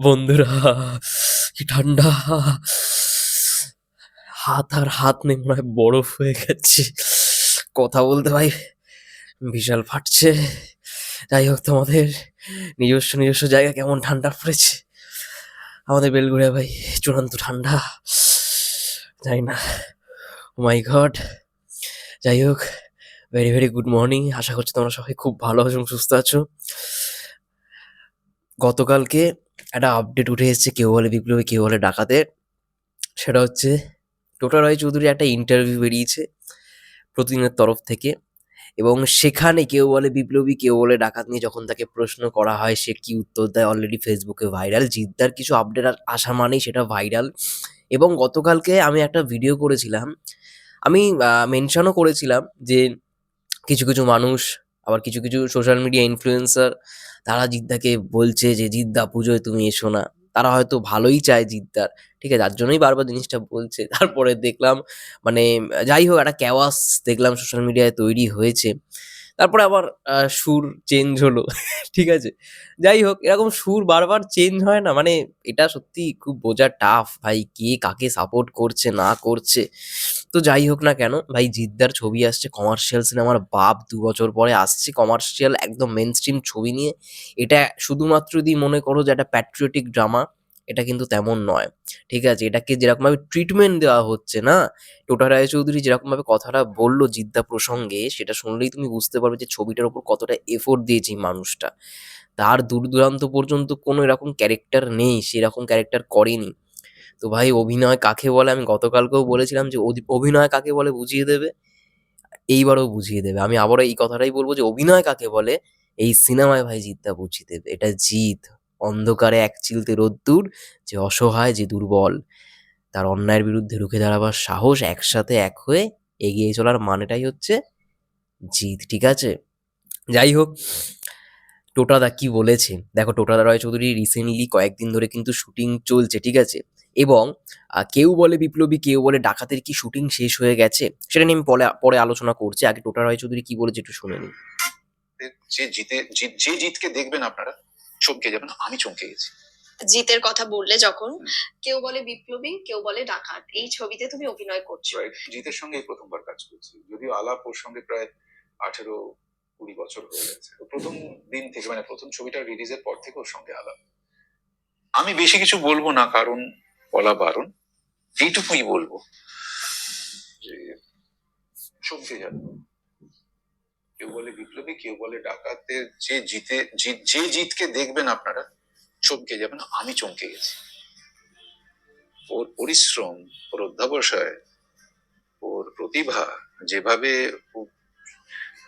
বন্ধুরা, কি ঠান্ডা। হাত আর হাত নেই মনে হয় বরফ হয়ে গেছে। কথা বলতে ভাই, বিশাল ফাটছে। যাই হোক, তোমাদের নিজস্ব নিজস্ব জায়গা কেমন ঠান্ডা পড়েছে? আমাদের বেলগুড়িয়া ভাই, চূড়ান্ত ঠান্ডা। জানি না। মাই গড যাই হোক ভেরি ভেরি গুড মর্নিং আশা করছি তোমরা সবাই খুব ভালো আছো সুস্থ আছো। গতকালকে একটা আপডেট উঠে এসেছে কেউ বলে বিপ্লবী, কেউ বলে ডাকাতে সেটা হচ্ছে টোটা রায় চৌধুরী একটা ইন্টারভিউ বেরিয়েছে প্রতিদিনের তরফ থেকে এবং সেখানে কেউ বলে বিপ্লবী, কেউ বলে ডাকাত নিয়ে যখন তাকে প্রশ্ন করা হয় সে কি উত্তর দেয় অলরেডি ফেসবুকে ভাইরাল জিদ্দার কিছু আপডেট আসা মানেই সেটা ভাইরাল এবং গতকালকে আমি একটা ভিডিও করেছিলাম, আমি মেনশনও করেছিলাম যে কিছু কিছু মানুষ আবার কিছু কিছু সোশ্যাল মিডিয়া ইনফ্লুয়েন্সার তারা জিদ্দাকে বলছে যে, জিদ্দা পুজোয় তুমি এসো না। তারা হয়তো ভালোই চায় জিদ্দার, ঠিক আছে? যার জন্যই বারবার জিনিসটা বলছে। তারপরে দেখলাম মানে যাই হোক, একটা ক্যাওয়াস দেখলাম সোশ্যাল মিডিয়ায় তৈরি হয়েছে। তারপরে আবার সুর চেঞ্জ হলো, ঠিক আছে? যাই হোক, এরকম সুর বারবার চেঞ্জ হয় না মানে এটা সত্যি খুব বোঝা টাফ ভাই কে কাকে সাপোর্ট করছে, না করছে? তো যাই হোক না কেন, ভাই জিদ্দার ছবি আসছে কমার্শিয়াল সিনেমার বাপ দু বছর পরে আসছে কমার্শিয়াল একদম মেন স্ট্রিম ছবি নিয়ে। এটা শুধুমাত্র যদি মনে করো যে একটা প্যাট্রিয়টিক ড্রামা এটা কিন্তু তেমন নয়, ঠিক আছে? এটাকে যেরকমভাবে ট্রিটমেন্ট দেওয়া হচ্ছে না, টোটা রায়চৌধুরী যেরকমভাবে কথাটা বলল জিদ্দা প্রসঙ্গে, সেটা শুনলেই তুমি বুঝতে পারবে যে ছবিটার ওপর কতটা এফোর্ট দিয়েছে মানুষটা। তার দূর দূরান্ত পর্যন্ত কোনো এরকম ক্যারেক্টার নেই, সেরকম ক্যারেক্টার করেনি। তো ভাই, অভিনয় কাকে বলে? আমি গতকালকেও বলেছিলাম যে অভিনয় কাকে বলে বুঝিয়ে দেবে? এইবারও বুঝিয়ে দেবে। আমি আবারও এই কথাটাই বলব যে অভিনয় কাকে বলে? এই সিনেমায় ভাই জিতটা বুঝিয়ে দেবে। এটা জিত অন্ধকারে এক চিলতে রোদ্দুর যে অসহায়, যে দুর্বল। তার অন্যায়ের বিরুদ্ধে রুখে দাঁড়াবার সাহস একসাথে এক হয়ে এগিয়ে চলার মানেটাই হচ্ছে জিত, ঠিক আছে? যাই হোক, টোটাদা কি বলেছে? দেখো, টোটাদা রয় চৌধুরী রিসেন্টলি কয়েকদিন ধরে কিন্তু শুটিং চলছে, ঠিক আছে? এবং কেউ বলে বিপ্লবী, কেউ বলে ডাকাতের কি শুটিং শেষ হয়ে গেছে, সেটা নিয়ে আমি পরে পরে আলোচনা করছি। আগে টোটা রয় চৌধুরী কি বলেছে একটু শুনে নিই। যে জিত- যে জিতকে দেখবেন আপনারা চমকে যাবেন আমি চমকে গেছি। জিতের কথা বললে যখন কেউ বলে বিপ্লবী কেউ বলে ডাকাত এই ছবিতে তুমি অভিনয় করছ। জিতের সঙ্গে প্রথমবার কাজ করছি। যদিও আলাপ ওর সঙ্গে প্রায় আঠেরো কুড়ি বছর হয়ে গেছে। প্রথম দিন থেকে মানে প্রথম ছবিটা রিলিজের পর থেকে ওর সঙ্গে আলাপ। আমি বেশি কিছু বলব না কারণ বলা বারণ। এইটুকুই বলব যে চমকে যাবে। কেউ বলে বিপ্লবী কেউ বলে ডাকাতের যে জিতে জিত- যে জিতকে দেখবেন আপনারা চমকে যাবেন। আমি চমকে গেছি। ওর পরিশ্রম ওর অধ্যাবসায় ওর প্রতিভা যেভাবে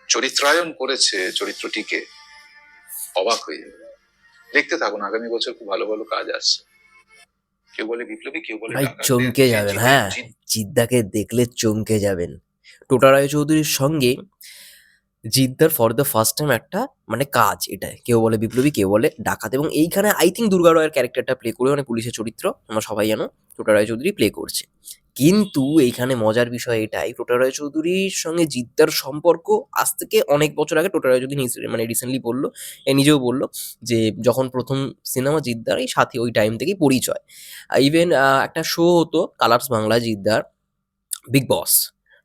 চরিত্রায়ন করেছে চরিত্রটিকে অবাক হয়ে যাবে দেখতে থাকুন আগামী বছর খুব ভালো ভালো কাজ আসছে। কেউ বলে বিপ্লবী কেউ বলে ভাই চমকে যাবেন হ্যাঁ। জিদ্দাকে দেখলে চমকে যাবেন। টোটা রায় চৌধুরীর সঙ্গে জিদ্দার ফর দ্য ফার্স্ট টাইম একটা মানে কাজ এটা কেউ বলে বিপ্লবী, কেউ বলে ডাকাত। এবং এইখানে আই থিঙ্ক দুর্গা রয়ের ক্যারেক্টারটা প্লে করে মানে পুলিশের চরিত্র, আমরা সবাই জানো, টোটা রায় চৌধুরী প্লে করছে। কিন্তু এইখানে মজার বিষয় এটাই, টোটা রায় চৌধুরীর সঙ্গে জিদ্দার সম্পর্ক আজ থেকে অনেক বছর আগে টোটা রায় চৌধুরী মানে রিসেন্টলি বলল, এ নিজেও বলল যে যখন প্রথম সিনেমা জিদ্দার, এই সাথে ওই টাইম থেকেই পরিচয়। ইভেন একটা শো হতো কালার্স বাংলা জিদ্দার বিগ বস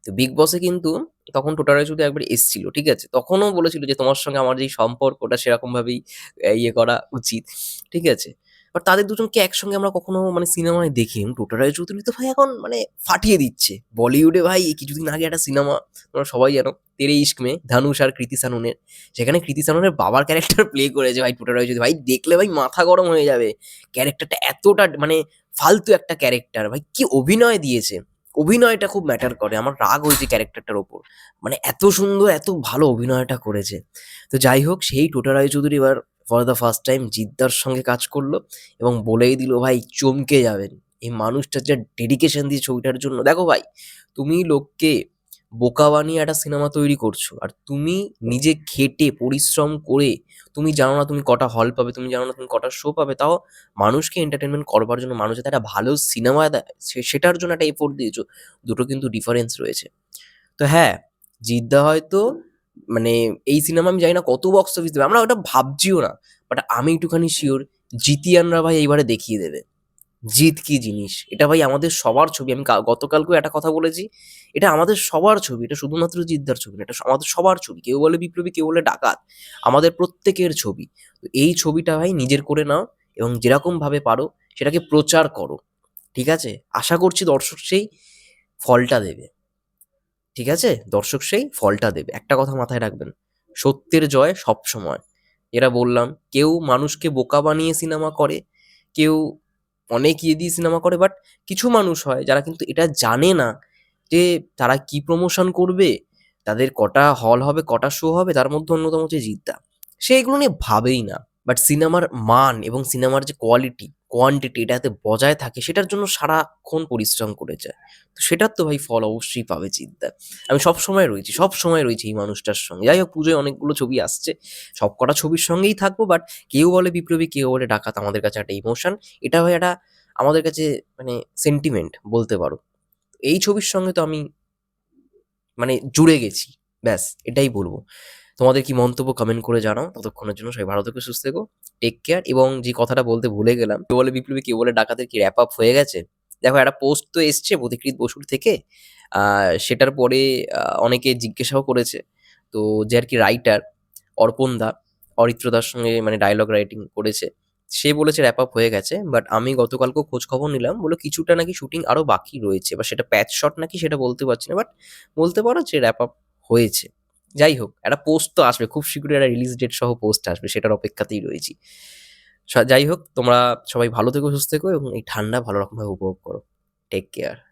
তো বিগ বসে কিন্তু তখন টোটারাই শুধু একবার এসছিল, ঠিক আছে? তখনও বলেছিল যে তোমার সঙ্গে আমার যে সম্পর্কটা সেরকমভাবেই ইয়ে করা উচিত, ঠিক আছে? বাট তাদের দুজনকে একসঙ্গে আমরা কখনো মানে সিনেমায় দেখিনি। টোটারাই চৌধুরী তো ভাই এখন মানে ফাটিয়ে দিচ্ছে। বলিউডে ভাই, কিছুদিন আগে একটা সিনেমা তোমরা সবাই জানো, তেরে ইস্ক মে ধানুষ আর কৃতি সানুনের। সেখানে কৃতি সানুনের বাবার ক্যারেক্টার প্লে করেছে ভাই টোটারাই চৌধুরী ভাই, দেখলে ভাই মাথা গরম হয়ে যাবে। ক্যারেক্টারটা এতটা মানে ফালতু একটা ক্যারেক্টার ভাই, কি অভিনয় দিয়েছে। অভিনয়টা খুব ম্যাটার করে। আমার রাগ হয়েছে ক্যারেক্টারটার ওপর। মানে এত সুন্দর, এত ভালো অভিনয়টা করেছে। তো যাই হোক, সেই টোটা রায়চৌধুরী এবার ফর দ্য ফার্স্ট টাইম জিদ্দার সঙ্গে কাজ করল এবং বলেই দিল, ভাই, চমকে যাবেন। এই মানুষটার যা ডেডিকেশন দিয়ে ছবিটার জন্য। দেখো ভাই, তুমি লোককে বোকা বানিয়ে একটা সিনেমা তৈরি করছ। আর তুমি নিজে খেটে, পরিশ্রম করে, তুমি জানো না তুমি কটা হল পাবে, তুমি জানো না তুমি কটা শো পাবে, তাও মানুষকে এন্টারটেনমেন্ট করবার জন্য মানুষ যাতে একটা ভালো সিনেমা দেয় সেটার জন্য একটা এফোর্ট দিয়েছ, দুটো কিন্তু ডিফারেন্স রয়েছে। তো হ্যাঁ জিদ্দা হয়তো মানে এই সিনেমা আমি জানি না কত বক্স অফিস দেবে, আমরা ওটা ভাবছিও না বাট আমি একটুখানি শিওর জিতিয়ানরা ভাই এইবারে দেখিয়ে দেবে। জিত কি জিনিস? এটা ভাই আমাদের সবার ছবি। আমি গতকালকেও একটা কথা বলেছি। এটা আমাদের সবার ছবি। এটা শুধুমাত্র জিদ্দার ছবি না, এটা আমাদের সবার ছবি। কেউ বলে বিপ্লবী, কেউ বলে ডাকাত। আমাদের প্রত্যেকের ছবি। তো এই ছবিটা ভাই নিজের করে নাও এবং যেরকম ভাবে পারো সেটাকে প্রচার করো। ঠিক আছে? আশা করছি দর্শক সেই ফলটা দেবে। ঠিক আছে? দর্শক সেই ফলটা দেবে। একটা কথা মাথায় রাখবেন। সত্যের জয় সব সময় এরা বললাম, কেউ মানুষকে বোকা বানিয়ে সিনেমা করে, কেউ অনেক ইয়ে দিয়ে সিনেমা করে বাট কিছু মানুষ হয় যারা কিন্তু এটা জানে না যে তারা কি প্রমোশন করবে, তাদের কটা হল হবে, কটা শো হবে, তার মধ্যে অন্যতম হচ্ছে জিদ্দা। সে এগুলো নিয়ে ভাবেই না। বাট সিনেমার মান এবং সিনেমার যে কোয়ালিটি কোয়ান্টিটি এটাতে বজায় থাকে, সেটার জন্য সারাক্ষণ পরিশ্রম করে যায় তো সেটার তো ভাই ফল অবশ্যই পাবে জিদ্দা আমি সব সময় রয়েছি সব সময় রয়েছি এই মানুষটার সঙ্গে। যাই হোক, পুজোয় অনেকগুলো ছবি আসছে। সব কটা ছবির সঙ্গেই থাকব বাট কেউ বলে বিপ্লবী, কেউ বলে ডাকাত, আমাদের কাছে একটা ইমোশন এটা হয় একটা আমাদের কাছে মানে সেন্টিমেন্ট বলতে পারো। এই ছবির সঙ্গে তো আমি মানে জুড়ে গেছি, ব্যাস, এটাই বলব। তোমাদের কি মন্তব্য কমেন্ট করে জানাও। ততক্ষণের জন্য সবাই ভালো থেকো, সুস্থ থেকো টেক কেয়ার এবং যে কথাটা বলতে ভুলে গেলাম কেউ বলে বিপ্লবী কেউ বলে ডাকাতের, কি র্যাপ আপ হয়ে গেছে। দেখো, একটা পোস্ট তো এসছে প্রতিকৃত বসুর থেকে সেটার পরে অনেকে জিজ্ঞাসাও করেছে। তো যে আর কি রাইটার অর্পণ দা অরিত্রদার সঙ্গে মানে ডায়লগ রাইটিং করেছে, সে বলেছে র্যাপ আপ হয়ে গেছে বাট আমি গতকালকেও খোঁজ খবর নিলাম বলে কিছুটা নাকি শুটিং আরও বাকি রয়েছে, বা সেটা প্যাচ শট নাকি সেটা বলতে পারছি না বাট বলতে পারো যে র্যাপ আপ হয়েছে। যাই হোক, একটা পোস্ট তো আসবে, খুব শীঘ্রই একটা রিলিজ ডেট সহ পোস্ট আসবে, সেটার অপেক্ষাতেই রয়েছি। যাই হোক, তোমরা সবাই ভালো থেকো, সুস্থ থেকো, এবং এই ঠান্ডা ভালো রকমভাবে উপভোগ করো। Take care